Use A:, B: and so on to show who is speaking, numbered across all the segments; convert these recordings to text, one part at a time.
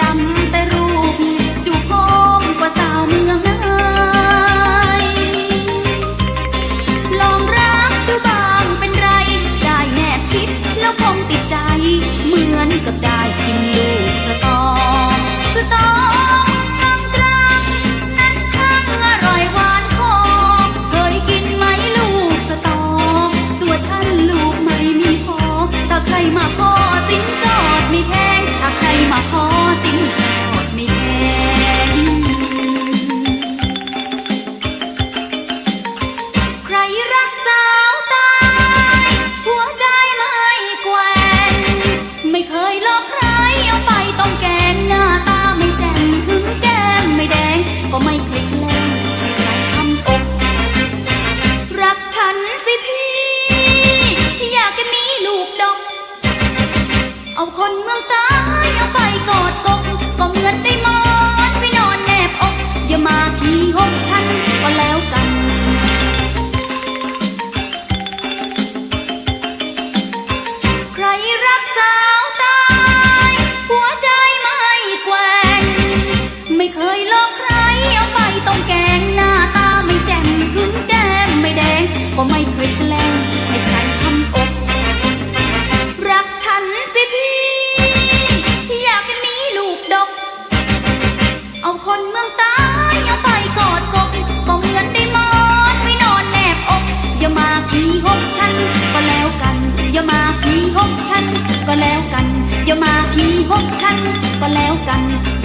A: ดำ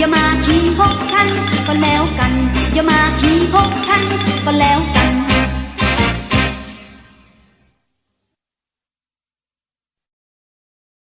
A: อย่ามาขี้พกฉันก็แล้วกัน อย่ามาขี้พกฉันก็แล้วกัน